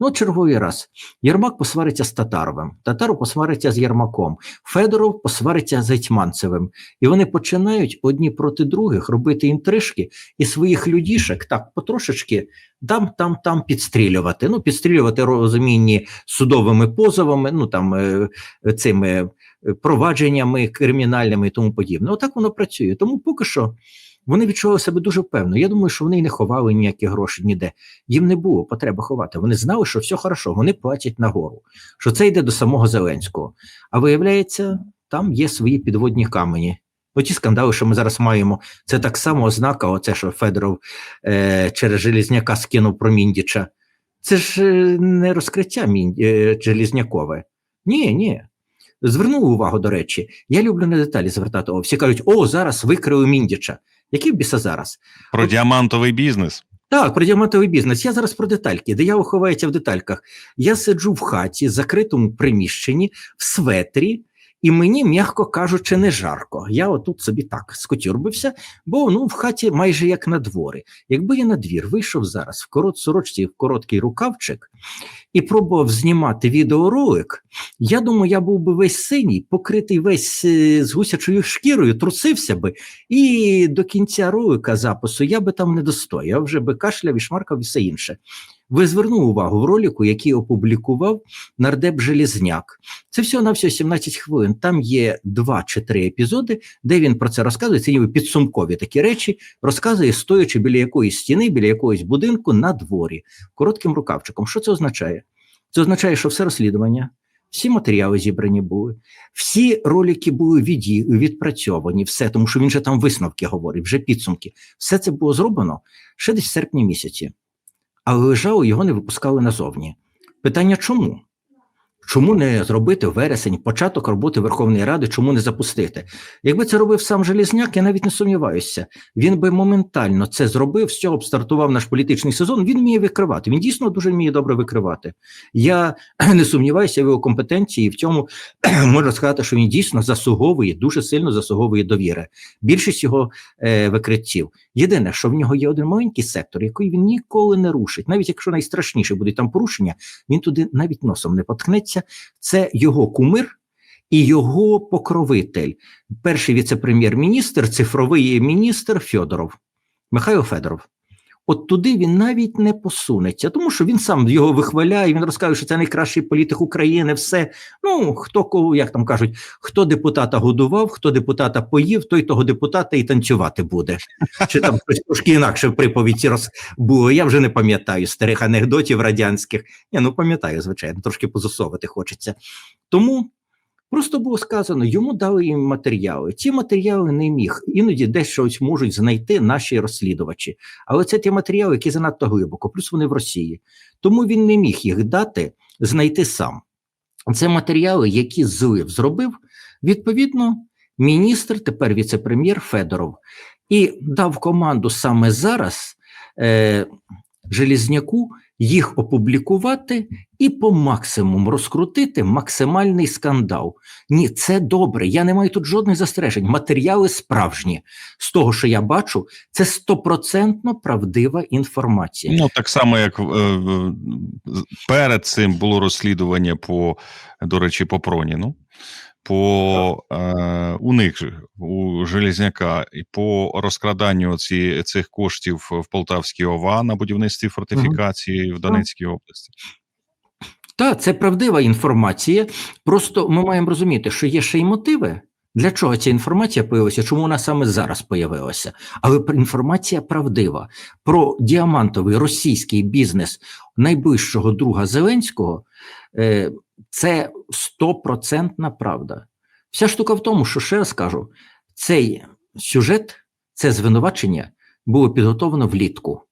Ну, черговий раз. Єрмак посвариться з Татаровим, Татаров посвариться з Єрмаком, Федоров посвариться з Гетьманцевим. І вони починають одні проти других робити інтрижки і своїх людішек так потрошечки там, там, там підстрілювати. Ну, підстрілювати розумінні судовими позовами, ну там е, цими е, провадженнями кримінальними і тому подібне. Отак воно працює. Тому поки що. Вони відчували себе дуже впевнено. Я думаю, що вони й не ховали ніякі гроші ніде. Їм не було потреби ховати. Вони знали, що все хорошо, вони платять нагору, що це йде до самого Зеленського. А виявляється, там є свої підводні камені. Оті скандали, що ми зараз маємо, це так само ознака, оце, що Федоров е, через Желізняка скинув про Міндіча. Це ж е, не розкриття Мін, е, Желізнякове. Ні, ні. Звернув увагу, до речі, я люблю на деталі звертати. Всі кажуть, о, зараз викрили Міндіча. Який біса зараз? Про От- діамантовий бізнес. Так, про діамантовий бізнес. Я зараз про детальки. Диявол ховається в детальках. Я сиджу в хаті, закритому приміщенні, в светрі, і мені, м'яко кажучи, не жарко. Я отут собі так скотюрбився, бо ну в хаті майже як на дворі. Якби я на двір вийшов зараз в корот сорочці, в короткий рукавчик і пробував знімати відеоролик, я думаю, я був би весь синій, покритий весь е, з гусячою шкірою, трусився би, і до кінця ролика запису я би там не достояв, вже би кашляв і шмаркав і все інше. Ви звернули увагу в ролику, який опублікував нардеп Желізняк. Це всього на всього 17 хвилин. Там є два чи три епізоди, де він про це розказує. Це ніби підсумкові такі речі, розказує, стоячи біля якоїсь стіни, біля якогось будинку на дворі, коротким рукавчиком. Що це означає? Це означає, що все розслідування, всі матеріали зібрані були, всі ролики були віді, відпрацьовані, все, тому що він же там висновки говорить, вже підсумки. Все це було зроблено ще десь в серпні місяці, але лежало, його не випускали назовні. Питання чому? Чому не зробити вересень початок роботи Верховної Ради, чому не запустити? Якби це робив сам Желізняк, я навіть не сумніваюся. Він би моментально це зробив, з цього б стартував наш політичний сезон. Він вміє викривати. Він дійсно дуже вміє добре викривати. Я не сумніваюся в його компетенції. В цьому можна сказати, що він дійсно заслуговує, дуже сильно заслуговує довіри. Більшість його е, викриттів. Єдине, що в нього є один маленький сектор, який він ніколи не рушить. Навіть якщо найстрашніше буде там порушення, він туди навіть носом не поткнеться. Це його кумир. І його покровитель, перший віце-прем'єр-міністр, цифровий міністр Федоров, Михайло Федоров. От туди він навіть не посунеться, тому що він сам його вихваляє. Він розкаже, що це найкращий політик України. Все ну хто кого, як там кажуть, хто депутата годував, хто депутата поїв, той того депутата і танцювати буде. Чи там щось трошки інакше в приповіді роз. Я вже не пам'ятаю старих анекдотів радянських. Ні, ну пам'ятаю, звичайно, трошки позасовувати хочеться. Тому. Просто було сказано, йому дали їм матеріали. Ці матеріали не міг. Іноді десь щось можуть знайти наші розслідувачі. Але це ті матеріали, які занадто глибоко, плюс вони в Росії. Тому він не міг їх дати, знайти сам. Це матеріали, які злив зробив, відповідно, міністр, тепер віце-прем'єр Федоров, і дав команду саме зараз е, Желізняку їх опублікувати і по максимуму розкрутити максимальний скандал. Ні, це добре. Я не маю тут жодних застережень. Матеріали справжні. З того, що я бачу, це стопроцентно правдива інформація. Ну так само, як е, перед цим було розслідування по, до речі, по Проніну. По е, у них у Железняка і по розкраданню ці, цих коштів в Полтавській ОВА на будівництві фортифікації в Донецькій області. Так, це правдива інформація. Просто ми маємо розуміти, що є ще й мотиви. Для чого ця інформація появилася? Чому вона саме зараз появилася? Але інформація правдива про діамантовий російський бізнес найближчого друга Зеленського це стопроцентна правда. Вся штука в тому, що ще раз кажу, цей сюжет, це звинувачення було підготовлено влітку,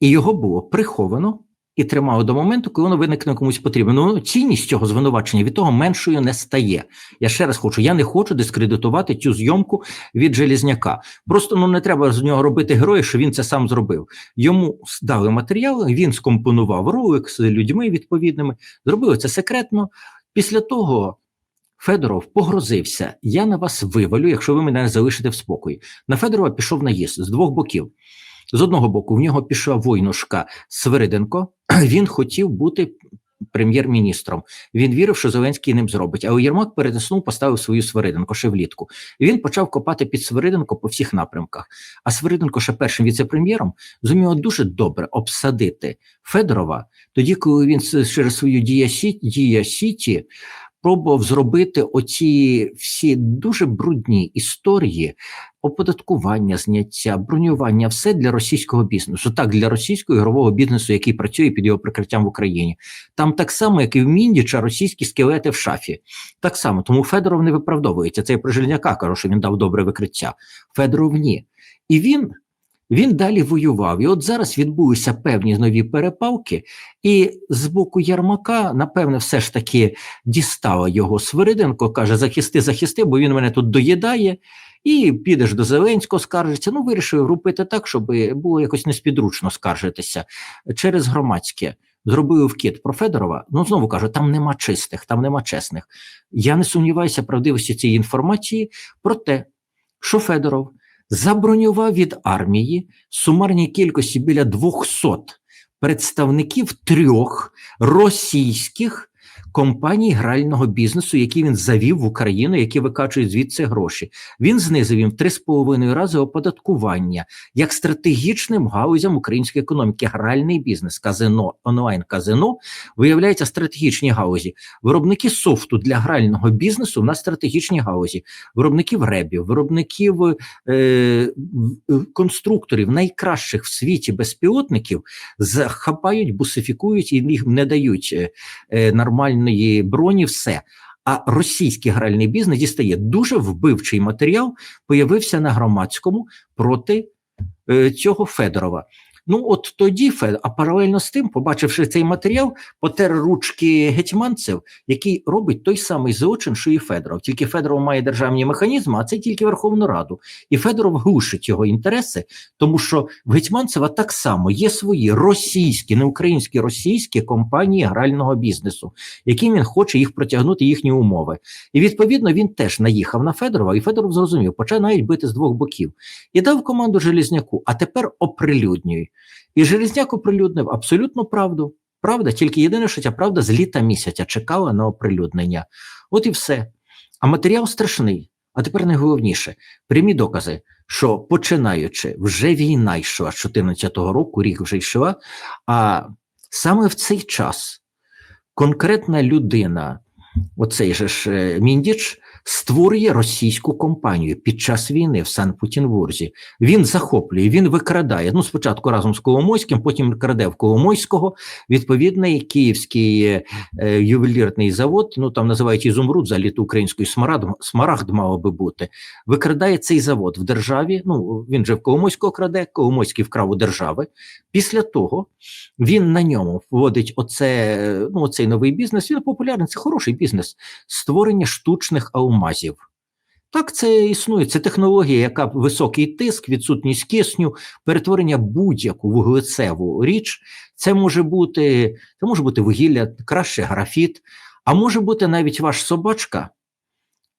і його було приховано і тримало до моменту, коли воно виникне комусь потрібно. Ну, цінність цього звинувачення від того меншою не стає. Я ще раз хочу: я не хочу дискредитувати цю зйомку від Желізняка. Просто ну не треба з нього робити героя, що він це сам зробив. Йому дали матеріали, він скомпонував ролик з людьми відповідними, зробили це секретно. Після того. Федоров погрозився. Я на вас вивалю, якщо ви мене не залишите в спокої. На Федорова пішов наїзд з двох боків. З одного боку, в нього пішла войнушка Свириденко. Він хотів бути прем'єр-міністром. Він вірив, що Зеленський ним зробить. А у Єрмак передиснув, поставив свою Свириденко ще влітку. Він почав копати під Свириденко по всіх напрямках. А Свириденко, ще першим віце-прем'єром, зумів дуже добре обсадити Федорова, тоді, коли він через свою дія Сіті пробував зробити оці всі дуже брудні історії оподаткування, зняття, бронювання, все для російського бізнесу, так для російського ігрового бізнесу, який працює під його прикриттям в Україні. Там так само, як і в Міндіча, російські скелети в шафі. Так само, тому Федоров не виправдовується. Це я про Железняка кажу, що він дав добре викриття. Федоров ні. І він. Він далі воював, і от зараз відбулися певні нові перепалки, і з боку Ярмака, напевне, все ж таки дістала його Свириденко, каже: захисти, захисти, бо він мене тут доїдає. І підеш до Зеленського, скаржиться. Ну, вирішив робити так, щоб було якось неспідручно скаржитися через громадське. Зробив вкид про Федорова. Ну знову кажу, там нема чистих, там нема чесних. Я не сумніваюся правдивості цієї інформації про те, що Федоров забронював від армії сумарній кількості біля 200 представників трьох російських компаній грального бізнесу, які він завів в Україну, які викачують звідси гроші. Він знизив їм в 3,5 рази оподаткування як стратегічним галузям української економіки. Гральний бізнес, казино, онлайн казино виявляється стратегічні галузі. Виробники софту для грального бізнесу на стратегічній галузі, виробників ребів, виробників е, в- конструкторів найкращих в світі безпілотників захапають, бусифікують і їм не дають е, е, нормальної броні. Все. А російський гральний бізнес дістає дуже вбивчий матеріал, появився на громадському проти е, цього Федорова. Ну, от тоді Фед, а паралельно з тим, побачивши цей матеріал, потер ручки гетьманцев, який робить той самий злочин, що і Федоров. Тільки Федоров має державні механізми, а це тільки Верховну Раду. І Федоров глушить його інтереси, тому що в Гетьманцева так само є свої російські, не українські, російські компанії грального бізнесу, яким він хоче їх протягнути їхні умови. І відповідно він теж наїхав на Федорова, і Федоров зрозумів, почав навіть бити з двох боків і дав команду Желізняку, а тепер оприлюднюй. І Желізняк оприлюднив абсолютно правду. Правда, тільки єдине, що ця правда з літа місяця чекала на оприлюднення. От і все. А матеріал страшний. А тепер найголовніше прямі докази, що починаючи вже війна йшла з 14-го року, рік вже йшла. А саме в цей час конкретна людина, оцей же ж е, Міндіч, створює російську компанію під час війни в Санкт-Петербурзі. Він захоплює, він викрадає. Ну, спочатку разом з Коломойським, потім краде в Коломойського відповідний київський е, е, ювелірний завод. Ну там називають ізумруд, взагалі то українською смарагд, смарагд мало би бути. Викрадає цей завод в державі. Ну він же в Коломойського краде, Коломойський вкрав у держави. Після того він на ньому вводить оце, ну, оцей новий бізнес. Він популярний, це хороший бізнес створення штучних алмазів. Так, це існує. Це технологія, яка високий тиск, відсутність кисню, перетворення будь-яку вуглецеву річ. Це може бути, це може бути вугілля, краще графіт, а може бути навіть ваш собачка,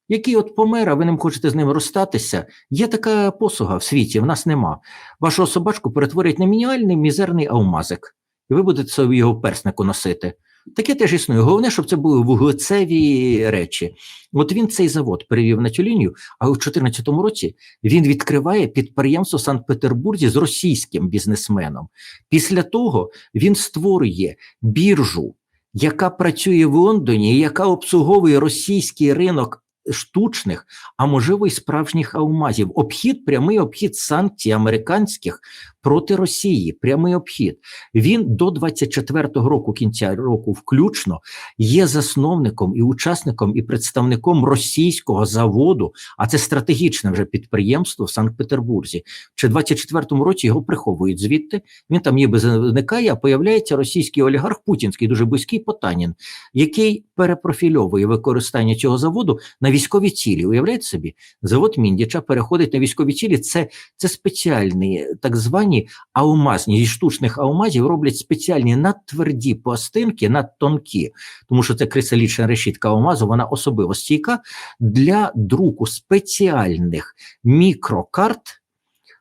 який от помер, а ви не хочете з ним розстатися. Є така послуга в світі, в нас нема. Вашого собачку перетворять на мінімальний мізерний алмазик, і ви будете собі його перснику носити. Таке теж існує. Головне, щоб це були вуглецеві речі. От він цей завод перевів на цю лінію, а у 2014 році він відкриває підприємство в Санкт-Петербурзі з російським бізнесменом. Після того він створює біржу, яка працює в Лондоні, яка обслуговує російський ринок штучних, а можливо й справжніх алмазів. Обхід, прямий обхід санкцій американських проти Росії. Прямий обхід. Він до 24-го року, кінця року, включно, є засновником і учасником і представником російського заводу, а це стратегічне вже підприємство в Санкт-Петербурзі. Чи в 24-му році його приховують звідти. Він там ніби зникає, а появляється російський олігарх Путінський, дуже близький Потанін, який перепрофільовує використання цього заводу на військові цілі. Уявляєте собі, завод Міндіча переходить на військові цілі. Це, це спеціальні так звані алмазні зі штучних алмазів роблять спеціальні надтверді пластинки, надтонкі, тому що це кристалічна решітка алмазу, вона особливо стійка для друку спеціальних мікрокарт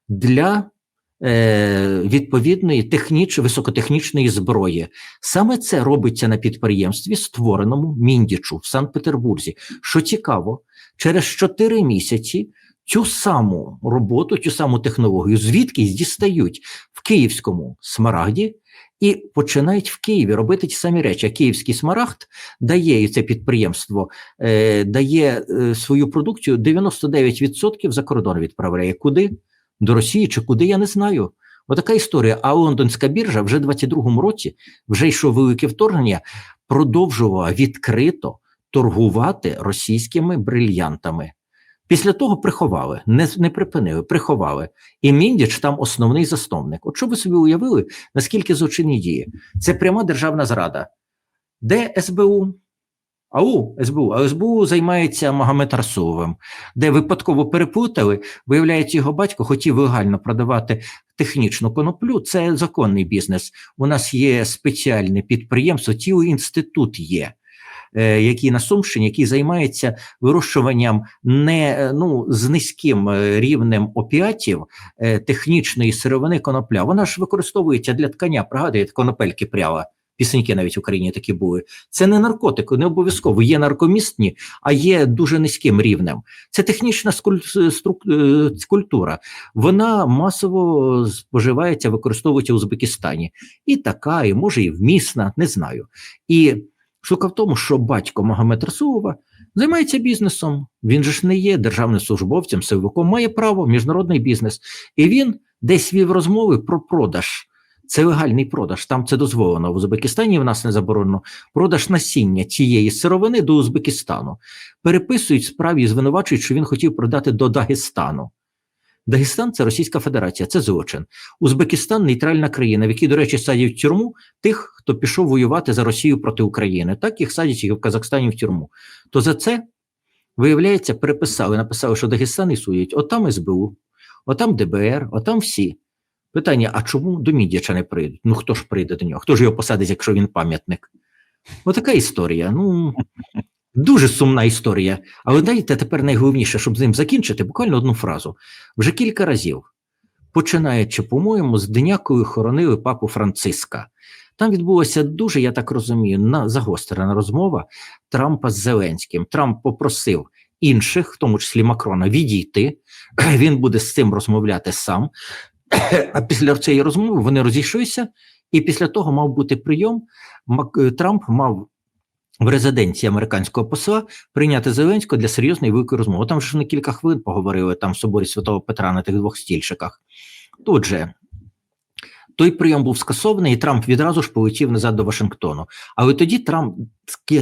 для е, відповідної техніч, високотехнічної зброї. Саме це робиться на підприємстві, створеному Міндічу в Санкт-Петербурзі. Що цікаво, через 4 місяці цю саму роботу, цю саму технологію звідкись дістають в київському смарагді і починають в Києві робити ті самі речі. А київський смарагд дає і це підприємство, е, дає е, свою продукцію 99% за кордон відправляє. Куди? До Росії чи куди, я не знаю. Отака історія. А лондонська біржа вже в 22-му році, вже йшов велике вторгнення, продовжувала відкрито торгувати російськими брильянтами. Після того приховали, не, не припинили, приховали. І Міндіч там основний засновник. От що ви собі уявили, наскільки злочинні дії? Це пряма державна зрада. Де СБУ? АУ, СБУ, а СБУ займається Магомед Расуловим, де випадково переплутали, виявляється, його батько хотів легально продавати технічну коноплю. Це законний бізнес. У нас є спеціальне підприємство, цілий інститут є. Е, Який на Сумщині, який займається вирощуванням не е, ну з низьким е, рівнем опіатів технічної сировини конопля. Вона ж використовується для ткання. Пригадуєте, конопельки пряла. Пісеньки навіть в Україні такі були. Це не наркотик, не обов'язково. Є наркомісні, а є дуже низьким рівнем. Це технічна культура. Вона масово споживається, використовується в Узбекистані. І така, і може, і вмісна, не знаю. І штука в тому, що батько Магомед Расулова займається бізнесом. Він же ж не є державним службовцем, силовиком, має право, міжнародний бізнес. І він десь вів розмови про продаж. Це легальний продаж, там це дозволено. В Узбекистані в нас не заборонено. Продаж насіння цієї сировини до Узбекистану. Переписують справі і звинувачують, що він хотів продати до Дагестану. Дагестан це Російська Федерація, це злочин. Узбекистан нейтральна країна, в якій, до речі, садять в тюрму тих, хто пішов воювати за Росію проти України. Так їх садять і в Казахстані в тюрму. То за це, виявляється, переписали, написали, що Дагестан ісують, отам СБУ, отам ДБР, отам всі. Питання: а чому до Мідяча не прийдуть? Ну хто ж прийде до нього? Хто ж його посадить, якщо він пам'ятник? Отака історія. Ну дуже сумна історія. Але дайте тепер найголовніше, щоб з ним закінчити, буквально одну фразу. Вже кілька разів, починаючи, по-моєму, з Денякою хоронили папу Франциска. Там відбулася дуже, я так розумію, на загострена розмова Трампа з Зеленським. Трамп попросив інших, в тому числі Макрона, відійти. Він буде з цим розмовляти сам. А після цієї розмови вони розійшлися, і після того мав бути прийом. Трамп мав в резиденції американського посла прийняти Зеленського для серйозної великої розмови. Там ж вони кілька хвилин поговорили там в соборі Святого Петра на тих двох стільчиках. Тут же той прийом був скасований, і Трамп відразу ж полетів назад до Вашингтону. Але тоді Трамп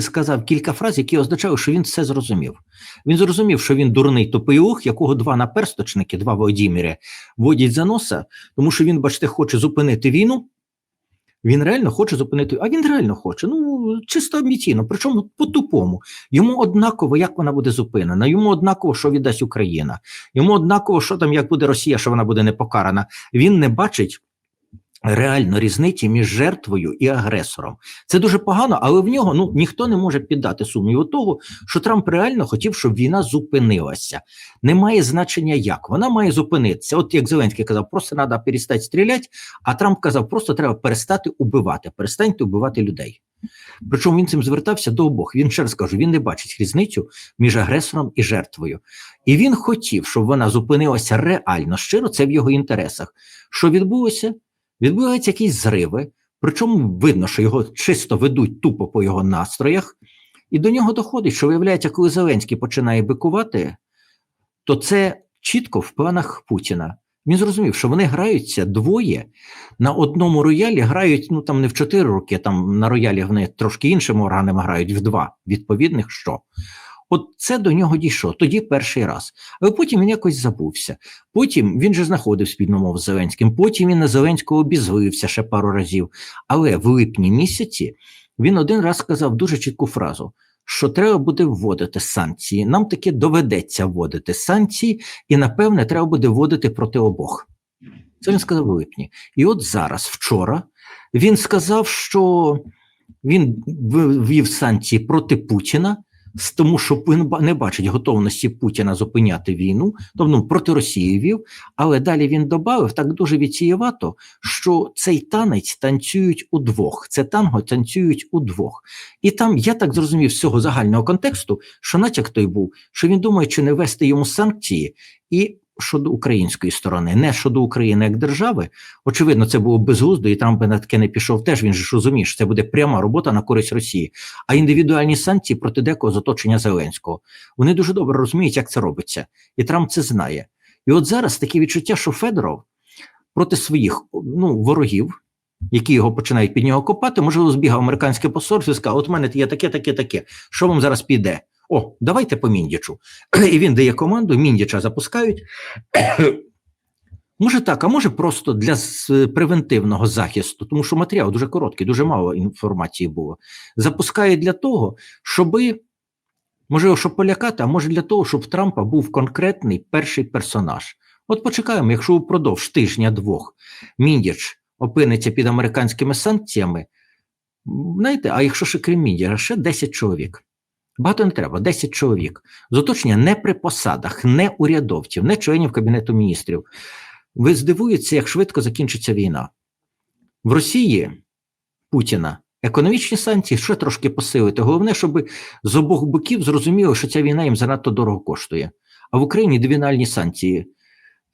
сказав кілька фраз, які означали, що він все зрозумів. Він зрозумів, що він дурний тупий лох, якого два наперсточники, два Володіміри, водять за носа, тому що він, бачите, хоче зупинити війну. Він реально хоче зупинити, а він реально хоче. Ну чисто амбіційно, причому по-тупому. Йому однаково, як вона буде зупинена. Йому однаково, що віддасть Україна. Йому однаково, що там, як буде Росія, що вона буде не покарана. Він не бачить реально різниці між жертвою і агресором. Це дуже погано, але в нього ну ніхто не може піддати сумніву того, що Трамп реально хотів, щоб війна зупинилася. Немає значення як. Вона має зупинитися. От як Зеленський казав, просто треба перестати стріляти, а Трамп казав, просто треба перестати убивати, перестаньте убивати людей. Причому він цим звертався до обох. Він ще раз кажу, він не бачить різницю між агресором і жертвою. І він хотів, щоб вона зупинилася реально щиро, це в його інтересах. Що відбулося? Відбуваються якісь зриви, причому видно, що його чисто ведуть тупо по його настроях, і до нього доходить, що виявляється, коли Зеленський починає бикувати, то це чітко в планах Путіна. Він зрозумів, що вони граються двоє на одному роялі, грають ну там не в чотири роки, там на роялі вони трошки іншими органами грають в два відповідних що. От це до нього дійшло тоді перший раз. Але потім він якось забувся. Потім він же знаходив спільну мову з Зеленським. Потім він на Зеленського обізлився ще пару разів. Але в липні місяці він один раз сказав дуже чітку фразу: що треба буде вводити санкції. Нам таки доведеться вводити санкції, і напевне треба буде вводити проти обох. Це він сказав у липні. І от зараз, вчора, він сказав, що він ввів санкції проти Путіна, тому, що він не бачить готовності Путіна зупиняти війну, тобто ну, проти Росії вів. Але далі він додав так дуже відсієвато, що цей танець танцюють удвох. Це танго танцюють удвох. І там я так зрозумів з цього загального контексту, що натяк той був, що він думає, чи не вести йому санкції і щодо української сторони, не щодо України як держави. Очевидно, це було безглуздо, і Трамп би на таке не пішов. Теж він ж розуміє, що це буде пряма робота на користь Росії. А індивідуальні санкції проти декого з оточення Зеленського. Вони дуже добре розуміють, як це робиться, і Трамп це знає. І от зараз таке відчуття, що Федоров проти своїх ну, ворогів, які його починають під нього копати, можливо, збігав американське посольство і сказав: от в мене є таке, таке, таке. Що вам зараз піде? О, давайте по Міндічу. І він дає команду, Міндіча запускають. Може так, а може просто для превентивного захисту, тому що матеріал дуже короткий, дуже мало інформації було. Запускає для того, щоби, можливо, щоб полякати, а може для того, щоб в Трампа був конкретний перший персонаж. От почекаємо, якщо упродовж тижня-двох Міндіч опиниться під американськими санкціями, знаєте, а якщо ще крім Міндіра, ще 10 чоловік. Багато не треба, 10 чоловік. З оточення не при посадах, не урядовців, не членів Кабінету міністрів. Ви здивуєтеся, як швидко закінчиться війна. В Росії Путіна економічні санкції ще трошки посилити. Головне, щоб з обох боків зрозуміло, що ця війна їм занадто дорого коштує. А в Україні двінальні санкції.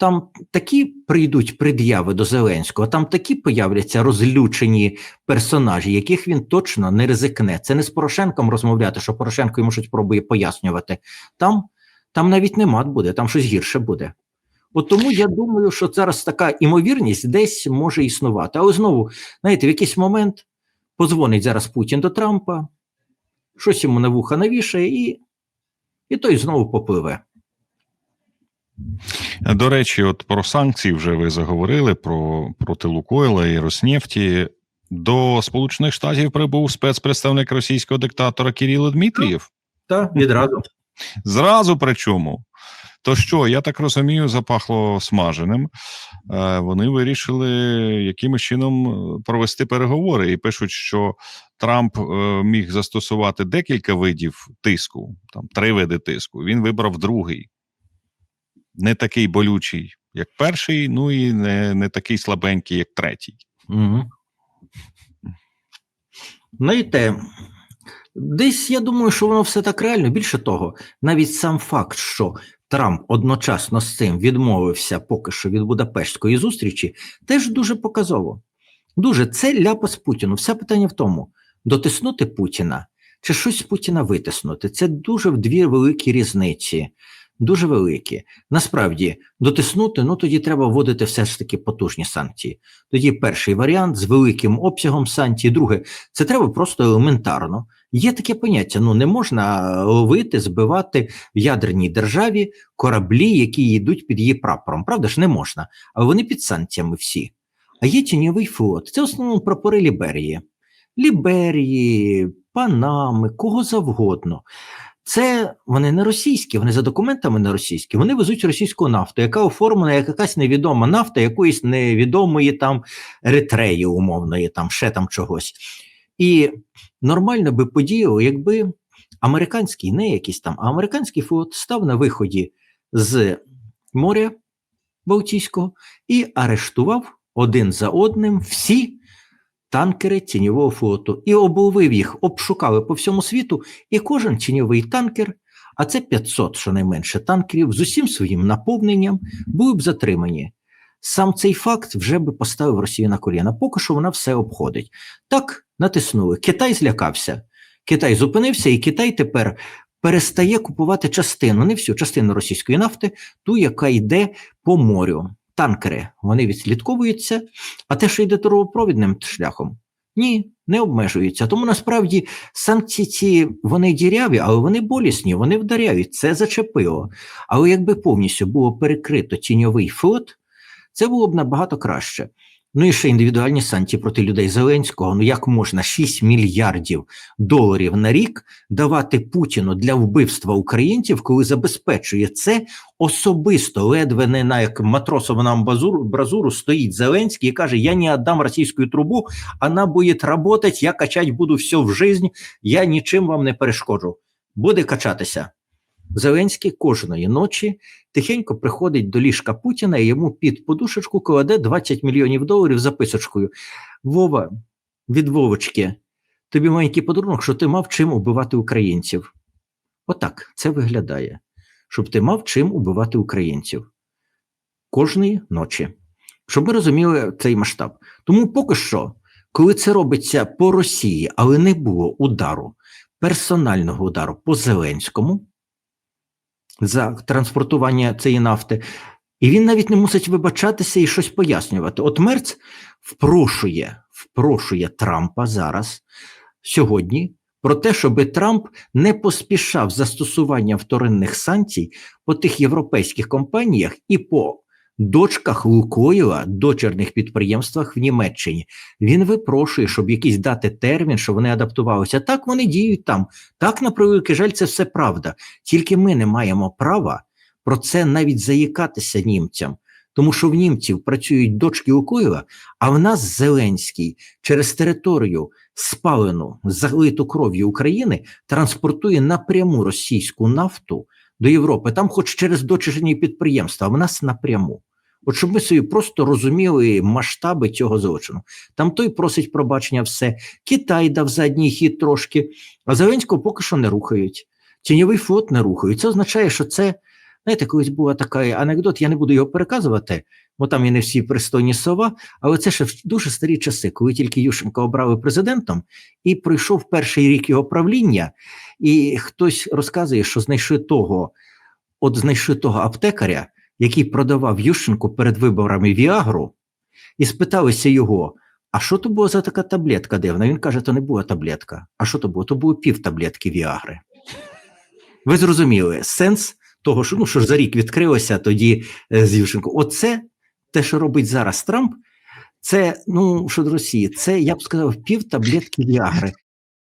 Там такі прийдуть пред'яви до Зеленського, там такі появляться розлючені персонажі, яких він точно не ризикне. Це не з Порошенком розмовляти, що Порошенко йому щось пробує пояснювати. Там, там навіть не мат буде, там щось гірше буде. От тому я думаю, що зараз така імовірність десь може існувати. Але знову, знаєте, в якийсь момент позвонить зараз Путін до Трампа, щось йому на вуха навішає, і, і той знову попливе. До речі, от про санкції вже ви заговорили про проти Лукойла і Роснефті. До Сполучених Штатів прибув спецпредставник російського диктатора Кирило Дмитрієв. Так, відразу. Зразу причому. То що, я так розумію, запахло смаженим. Е, Вони вирішили якимось чином е, провести переговори і пишуть, що Трамп е, міг застосувати декілька видів тиску, там три види тиску. Він вибрав другий, не такий болючий, як перший, ну і не, не такий слабенький, як третій. Угу. Знаєте, десь я думаю, що воно все так реально. Більше того, навіть сам факт, що Трамп одночасно з цим відмовився поки що від Будапештської зустрічі, теж дуже показово. Дуже це ляпас Путіну. Все питання в тому: дотиснути Путіна чи щось з Путіна витиснути. Це дуже в дві великі різниці. Дуже великі. Насправді, дотиснути, ну тоді треба вводити все ж таки потужні санкції. Тоді перший варіант з великим обсягом санкцій. Друге, це треба просто елементарно. Є таке поняття: ну не можна ловити, збивати в ядерній державі кораблі, які йдуть під її прапором. Правда ж, не можна. А вони під санкціями всі. А є тіньовий флот. Це в основному прапори Ліберії. Ліберії, Панами, кого завгодно. Це вони не російські, вони за документами не російські. Вони везуть російську нафту, яка оформлена як якась невідома нафта, якоїсь невідомої там Еритреї, умовної, там ще там чогось. І нормально би подіяло, якби американський, не якийсь там, а американський флот став на виході з моря Балтійського і арештував один за одним всі танкери тіньового флоту і обловив їх, обшукали по всьому світу, і кожен тіньовий танкер, а це 500 щонайменше танкерів з усім своїм наповненням, були б затримані. Сам цей факт вже би поставив Росію на коліна. Поки що вона все обходить. Так натиснули. Китай злякався. Китай зупинився, і Китай тепер перестає купувати частину, не всю частину російської нафти, ту, яка йде по морю. Танкери вони відслідковуються, а те, що йде трубопровідним шляхом, ні, не обмежуються. Тому насправді санкції ці вони діряві, але вони болісні, вони вдаряють. Це зачепило. Але якби повністю було перекрито тіньовий флот, це було б набагато краще. Ну і ще індивідуальні санкції проти людей Зеленського. Ну як можна 6 мільярдів доларів на рік давати Путіну для вбивства українців, коли забезпечує це особисто, ледве не на як матросова на амбазуру бразуру стоїть Зеленський і каже: Я не віддам російську трубу, вона буде працювати, я качать буду все в житті, я нічим вам не перешкоджу. буде качатися. Зеленський кожної ночі тихенько приходить до ліжка Путіна і йому під подушечку кладе 20 мільйонів доларів записочкою. Вова, від Вовочки, тобі маленький подарунок, що ти мав чим убивати українців. Отак це виглядає, щоб ти мав чим убивати українців кожної ночі. Щоб ми розуміли цей масштаб. Тому поки що, коли це робиться по Росії, але не було удару, персонального удару по Зеленському за транспортування цієї нафти, і він навіть не мусить вибачатися і щось пояснювати. От Мерц впрошує, впрошує Трампа зараз, сьогодні, про те, щоб Трамп не поспішав застосування вторинних санкцій по тих європейських компаніях і по дочках Лукойла, дочерних підприємствах в Німеччині. Він випрошує, щоб якийсь дати термін, щоб вони адаптувалися. Так вони діють там. Так, на превеликий жаль, це все правда. Тільки ми не маємо права про це навіть заїкатися німцям. Тому що в німців працюють дочки Лукойла, а в нас Зеленський через територію спалену, залиту кров'ю України транспортує напряму російську нафту до Європи, там, хоч через дочерні підприємства, а в нас напряму. От щоб ми собі просто розуміли масштаби цього злочину. Там той просить пробачення все. Китай дав задній хід трошки, а Зеленського поки що не рухають. Тіньовий флот не рухають. Це означає, що це, знаєте, колись була така анекдот, я не буду його переказувати, бо там і не всі пристойні слова, але це ще в дуже старі часи, коли тільки Ющенка обрали президентом, і пройшов перший рік його правління, і хтось розказує, що знайшли того, от знайшли того аптекаря, який продавав Ющенку перед виборами Віагру, і спиталися його: а що то була за така таблетка дивна? Він каже, то не була таблетка. А що то було? То було пів таблетки Віагри. Ви зрозуміли сенс того, що ну що ж за рік відкрилося тоді е, з Ющенко. Оце те, що робить зараз Трамп, це ну щодо Росії, це я б сказав пів таблетки Віагри.